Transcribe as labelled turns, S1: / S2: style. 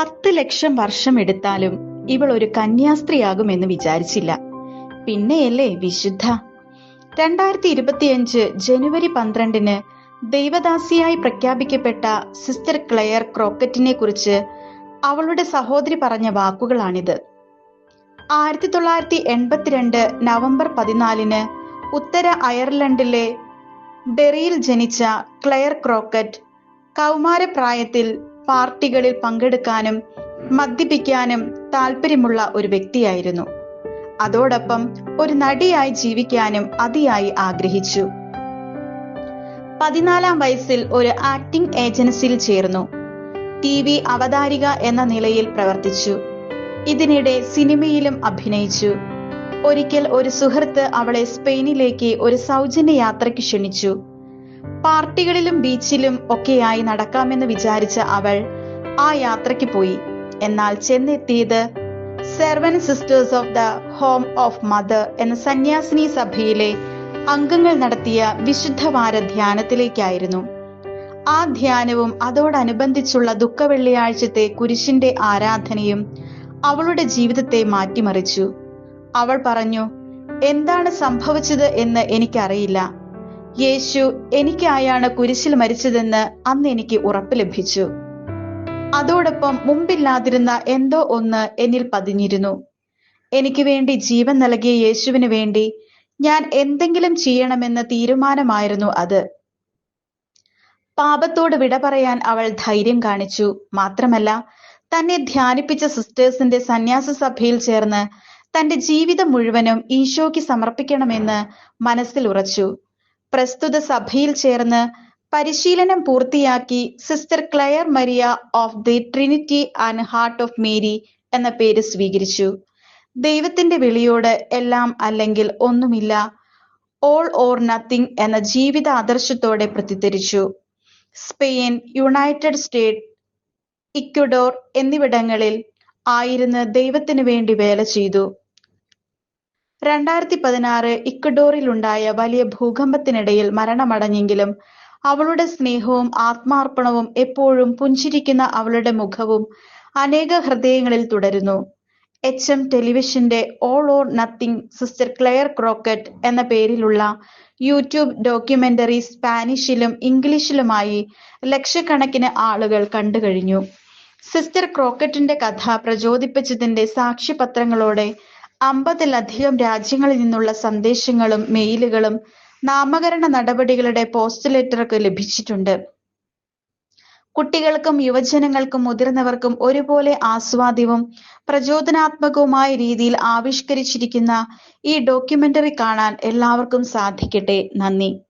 S1: പത്ത് ലക്ഷം വർഷം എടുത്താലും ഇവൾ ഒരു കന്യാസ്ത്രീയാകുമെന്ന് വിചാരിച്ചില്ല. പിന്നെയല്ലേ വിശുദ്ധ? രണ്ടായിരത്തി ഇരുപത്തിയഞ്ച് ജനുവരി പന്ത്രണ്ടിന് ദൈവദാസിയായി പ്രഖ്യാപിക്കപ്പെട്ട സിസ്റ്റർ ക്ലെയർ ക്രോക്കറ്റിനെ കുറിച്ച് അവളുടെ സഹോദരി പറഞ്ഞ വാക്കുകളാണിത്. ആയിരത്തി തൊള്ളായിരത്തി എൺപത്തിരണ്ട് നവംബർ പതിനാലിന് ഉത്തര അയർലൻഡിലെ ഡെറിയിൽ ജനിച്ച ക്ലെയർ ക്രോക്കറ്റ് കൗമാരപ്രായത്തിൽ പാർട്ടികളിൽ പങ്കെടുക്കാനും മദ്യപിക്കാനും താല്പര്യമുള്ള ഒരു വ്യക്തിയായിരുന്നു. അതോടൊപ്പം ഒരു നടിയായി ജീവിക്കാനും അതിയായി ആഗ്രഹിച്ചു. പതിനാലാം വയസ്സിൽ ഒരു ആക്ടിംഗ് ഏജൻസിയിൽ ചേർന്നു. ടി വി അവതാരിക എന്ന നിലയിൽ പ്രവർത്തിച്ചു. ഇതിനിടെ സിനിമയിലും അഭിനയിച്ചു. ഒരിക്കൽ ഒരു സുഹൃത്ത് അവളെ സ്പെയിനിലേക്ക് ഒരു സൗജന്യ യാത്രയ്ക്ക് ക്ഷണിച്ചു. പാർട്ടികളിലും ബീച്ചിലും ഒക്കെയായി നടക്കാമെന്ന് വിചാരിച്ച അവൾ ആ യാത്രയ്ക്ക് പോയി. എന്നാൽ ചെന്നെത്തിയത് servant sisters of the home of mother എന്ന സന്യാസിനി സഭയിലെ അംഗങ്ങൾ നടത്തിയ വിശുദ്ധവാര ധ്യാനത്തിലേക്കായിരുന്നു. ആ ധ്യാനവും അതോടനുബന്ധിച്ചുള്ള ദുഃഖവെള്ളിയാഴ്ചത്തെ കുരിശിന്റെ ആരാധനയും അവളുടെ ജീവിതത്തെ മാറ്റിമറിച്ചു. അവൾ പറഞ്ഞു എന്താണ് സംഭവിച്ചത് എന്ന് എനിക്കറിയില്ല. യേശു എനിക്കായാണ് കുരിശിൽ മരിച്ചതെന്ന് അന്ന് എനിക്ക് ഉറപ്പ് ലഭിച്ചു. അതോടൊപ്പം മുമ്പില്ലാതിരുന്ന എന്തോ ഒന്ന് എന്നിൽ പതിഞ്ഞിരുന്നു. എനിക്ക് വേണ്ടി ജീവൻ നൽകിയ യേശുവിന് വേണ്ടി ഞാൻ എന്തെങ്കിലും ചെയ്യണമെന്ന തീരുമാനമായിരുന്നു അത്. പാപത്തോട് വിട പറയാൻ അവൾ ധൈര്യം കാണിച്ചു. മാത്രമല്ല തന്നെ ധ്യാനിപ്പിച്ച സിസ്റ്റേഴ്സിന്റെ സന്യാസ സഭയിൽ ചേർന്ന് തന്റെ ജീവിതം മുഴുവനും ഈശോയ്ക്ക് സമർപ്പിക്കണമെന്ന് മനസ്സിൽ ഉറച്ചു. പ്രസ്തുത സഭയിൽ ചേർന്ന് പരിശീലനം പൂർത്തിയാക്കി sister Clare Maria of the Trinity and Heart of Mary എന്ന പേര് സ്വീകരിച്ചു. ദൈവത്തിന്റെ വിളിയോട് എല്ലാം അല്ലെങ്കിൽ ഒന്നുമില്ല ഓൾ ഓർ നത്തിങ് എന്ന ജീവിത ആദർശത്തോടെ പ്രതിധരിച്ചു സ്പെയിൻ യുണൈറ്റഡ് സ്റ്റേറ്റ് ഇക്വഡോർ എന്നിവിടങ്ങളിൽ ആയിരുന്നു ദൈവത്തിനു വേണ്ടി വേല ചെയ്തു. രണ്ടായിരത്തി പതിനാറ് ഇക്വഡോറിലുണ്ടായ വലിയ ഭൂകമ്പത്തിനിടയിൽ മരണമടഞ്ഞെങ്കിലും അവളുടെ സ്നേഹവും ആത്മാർപ്പണവും എപ്പോഴും പുഞ്ചിരിക്കുന്ന അവളുടെ മുഖവും അനേക ഹൃദയങ്ങളിൽ തുടരുന്നു. H M ടെലിവിഷന്റെ all or nothing sister Clare Crockett എന്ന പേരിലുള്ള യൂട്യൂബ് ഡോക്യുമെന്ററി സ്പാനിഷിലും ഇംഗ്ലീഷിലുമായി ലക്ഷക്കണക്കിന് ആളുകൾ കണ്ടു കഴിഞ്ഞു സിസ്റ്റർ ക്രോക്കറ്റിന്റെ കഥ പ്രചോദിപ്പിച്ചതിന്റെ സാക്ഷ്യപത്രങ്ങളോടെ അമ്പതിലധികം രാജ്യങ്ങളിൽ നിന്നുള്ള സന്ദേശങ്ങളും മെയിലുകളും നാമകരണ നടപടികളുടെ പോസ്റ്റ് പോസ്റ്റ്ലെറ്റർക്ക് ലഭിച്ചിട്ടുണ്ട്. കുട്ടികൾക്കും യുവജനങ്ങൾക്കും മുതിർന്നവർക്കും ഒരുപോലെ ആസ്വാദ്യവും പ്രചോദനാത്മകവുമായ രീതിയിൽ ആവിഷ്കരിച്ചിരിക്കുന്ന ഈ ഡോക്യുമെന്ററി കാണാൻ എല്ലാവർക്കും സാധിക്കട്ടെ. നന്ദി.